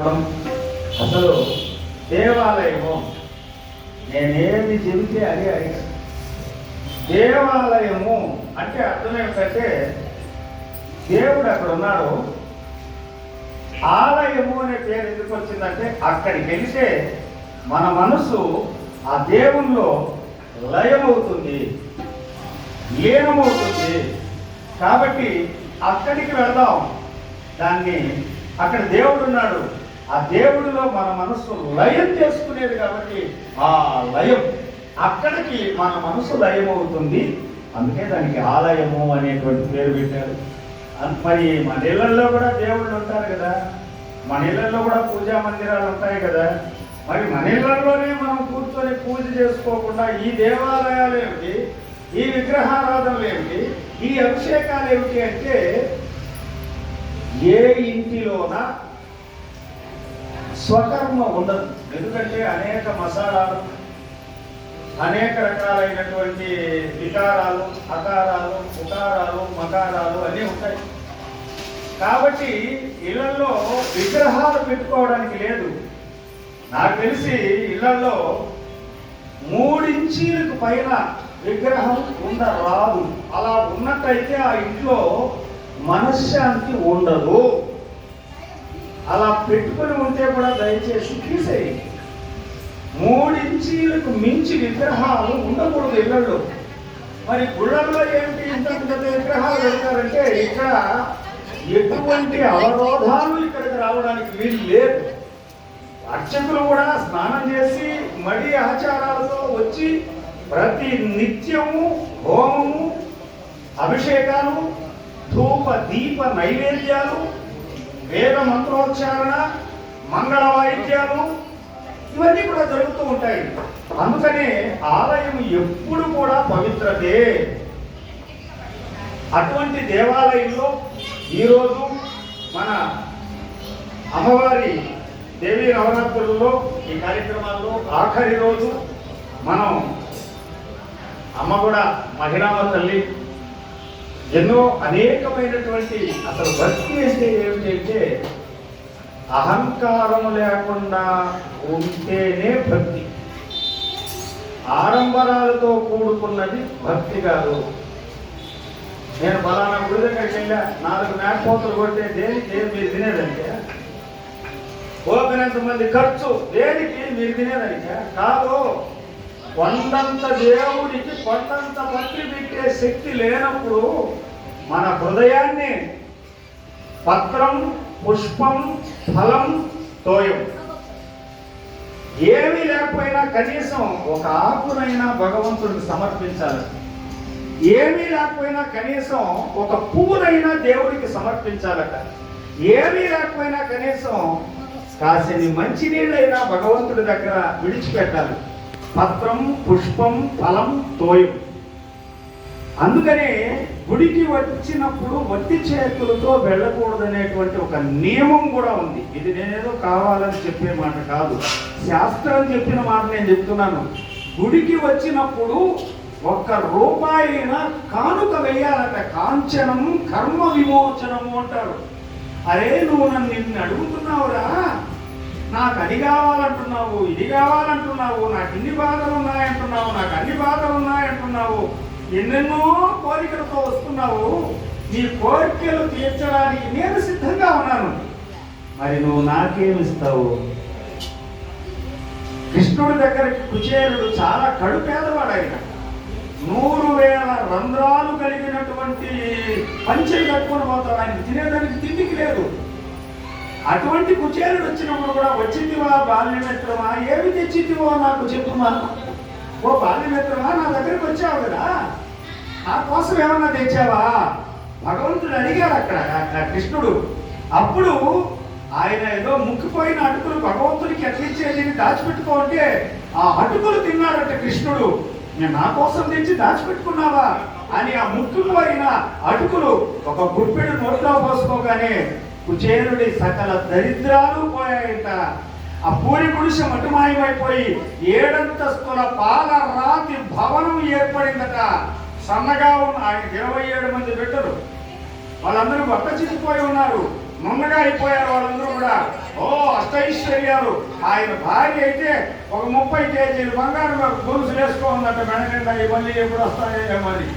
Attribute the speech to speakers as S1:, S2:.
S1: అసలు దేవాలయము నేనేమి చెబితే అది అడిగాను దేవాలయము అంటే అర్థం ఏమిటంటే దేవుడు అక్కడ ఉన్నాడు. ఆలయము అనే పేరు ఎందుకు వచ్చిందంటే అక్కడికి వెళితే మన మనసు ఆ దేవుల్లో లయమవుతుంది లీనమవుతుంది. కాబట్టి అక్కడికి వెళ్దాం. దాన్ని అక్కడ దేవుడు ఉన్నాడు. ఆ దేవుడిలో మన మనసు లయం చేసుకునేది కాబట్టి ఆ లయం అక్కడికి మన మనసు లయం అవుతుంది అందుకే దానికి ఆలయము అనేటువంటి పేరు పెట్టారు. మరి మన ఇళ్ళల్లో కూడా దేవుళ్ళు ఉంటారు కదా. మన ఇళ్ళల్లో కూడా పూజా మందిరాలు ఉంటాయి కదా. మరి మన ఇళ్ళల్లోనే మనం కూర్చొని పూజ చేసుకోకుండా ఈ దేవాలయాలు ఏమిటి? ఈ విగ్రహారాధనలు ఏమిటి? ఈ అభిషేకాలు ఏమిటి అంటే ఏ ఇంటిలోన స్వకర్మ ఉండదు. ఎందుకంటే అనేక మసాలాలు అనేక రకాలైనటువంటి వికారాలు అకారాలు ఉకారాలు మకారాలు అన్నీ ఉంటాయి. కాబట్టి ఇళ్ళలో విగ్రహాలు పెట్టుకోవడానికి లేదు. నాకు తెలిసి ఇళ్ళలో మూడించీలకు పైన విగ్రహం ఉండరాదు. అలా ఉన్నట్టయితే ఆ ఇంట్లో మనశ్శాంతి ఉండదు. అలా పెట్టుకొని ఉంటే కూడా దయచేసి తీసేయండి. మూడించీలకు మించి విగ్రహాలు ఉండకూడదు ఇళ్ళలో. మరి గుళ్ళల్లో ఏమిటి ఇంత పెద్ద విగ్రహాలు పెడతారంటే ఇక్కడ ఎటువంటి అవరోధాలు ఇక్కడికి రావడానికి వీలు లేదు. అర్చకులు కూడా స్నానం చేసి మడి ఆచారాలతో వచ్చి ప్రతి నిత్యము హోమము అభిషేకాలు ధూప దీప నైవేద్యాలు వేద మంత్రోచ్చారణ మంగళ వాయిద్యాలు ఇవన్నీ కూడా జరుగుతూ ఉంటాయి. అందుకనే ఆలయం ఎప్పుడు కూడా పవిత్రతే. అటువంటి దేవాలయంలో ఈరోజు మన అమ్మవారి దేవి నవరాత్రులలో ఈ కార్యక్రమాల్లో ఆఖరి రోజు మనం అమ్మ కూడా మహిళామ తల్లి ఎన్నో అనేకమైనటువంటి అసలు భక్తి చేస్తే ఏమిటంటే అహంకారం లేకుండా ఉంటేనే భక్తి. ఆడంబరాలతో కూడుకున్నది భక్తి కాదు. నేను ఫలానా గుడి దగ్గరికి వెళ్ళా నాలుగు మేకపోతలు కొట్టే దేనికి మీరు తినేదంటే ఓపినంత మంది ఖర్చు దేనికి మీరు తినేదంటే కాదు కొండంత దేవుడికి కొండంత భక్తి పెట్టే శక్తి లేనప్పుడు మన హృదయాన్ని పత్రం పుష్పం ఫలం తోయం. ఏమీ లేకపోయినా కనీసం ఒక ఆకునైనా భగవంతుడికి సమర్పించాలి. ఏమీ లేకపోయినా కనీసం ఒక పువ్వునైనా దేవుడికి సమర్పించాలట. ఏమీ లేకపోయినా కనీసం కాసిని మంచినీళ్ళైనా భగవంతుడి దగ్గర విడిచిపెట్టాలి. పత్రం పుష్పం ఫలం తోయం. అందుకనే గుడికి వచ్చినప్పుడు వట్టి చేతులతో వెళ్ళకూడదనేటువంటి ఒక నియమం కూడా ఉంది. ఇది నేనేదో కావాలని చెప్పే మాట కాదు. శాస్త్రం చెప్పిన మాట నేను చెప్తున్నాను. గుడికి వచ్చినప్పుడు ఒక్క రూపాయిన కానుక వేయాలట. కాంచనం కర్మ విమోచనము అంటారు. అరే నువ్వు నన్ను నిన్ను అడుగుతున్నావురా? నాకు అది కావాలంటున్నావు ఇది కావాలంటున్నావు నాకు ఇన్ని బాధలు ఉన్నాయంటున్నావు నాకు అన్ని బాధలు ఉన్నాయంటున్నావు. ఎన్నెన్నో కోరికలతో వస్తున్నావు. నీ కోరికలు తీర్చడానికి నేను సిద్ధంగా ఉన్నాను. మరి నువ్వు నాకేమిస్తావు? కృష్ణుడి దగ్గరికి కుచేరుడు చాలా కడుపేదవాడు ఆయన నూరు వేల రంధ్రాలు కలిగినటువంటి పంచెలు కట్టుకొని పోతాడు. ఆయన తినేదానికి తిండికి లేదు. అటువంటి కుచేరుడు వచ్చినప్పుడు కూడా వచ్చిందివా బాల్యమిత్రమా? ఏమి తెచ్చిందివో నాకు చెప్పుమా? ఓ బాల్యమిత్రమా? నా దగ్గరికి వచ్చావు కదా. నా కోసం ఏమన్నా తెచ్చావా? భగవంతుడు అడిగాడు అక్కడ కృష్ణుడు. అప్పుడు ఆయన ఏదో ముక్కిపోయిన అటుకులు భగవంతుడికి ఎట్లిచ్చేది దాచిపెట్టుకోంటే ఆ అటుకులు తిన్నాడట కృష్ణుడు. నేను నా కోసం తెచ్చి దాచిపెట్టుకున్నావా? అని ఆ ముక్కుపోయిన అటుకులు ఒక గుప్పెడు నోట్లో పోసుకోగానే కుచేరుడి సకల దరిద్రాలు పోయాయంట. ఆ పూరి గుడిసె మటుమాయమైపోయి ఏడంతస్తుల పాల రాతి భవనం ఏర్పడిందట. సన్నగా ఉన్న ఆయన ఇరవై ఏడు మంది బిడ్డలు. వాళ్ళందరూ బట్ట చిక్కిపోయి ఉన్నారు. నున్నగా అయిపోయారు వాళ్ళందరూ కూడా. ఓ అష్టైశ్వర్యాలు. ఆయన భార్య అయితే ఒక ముప్పై కేజీలు బంగారం గొలుసులు వేసుకో ఉందంట. మెడ నిండా ఈ ఎప్పుడు వస్తాయో మరి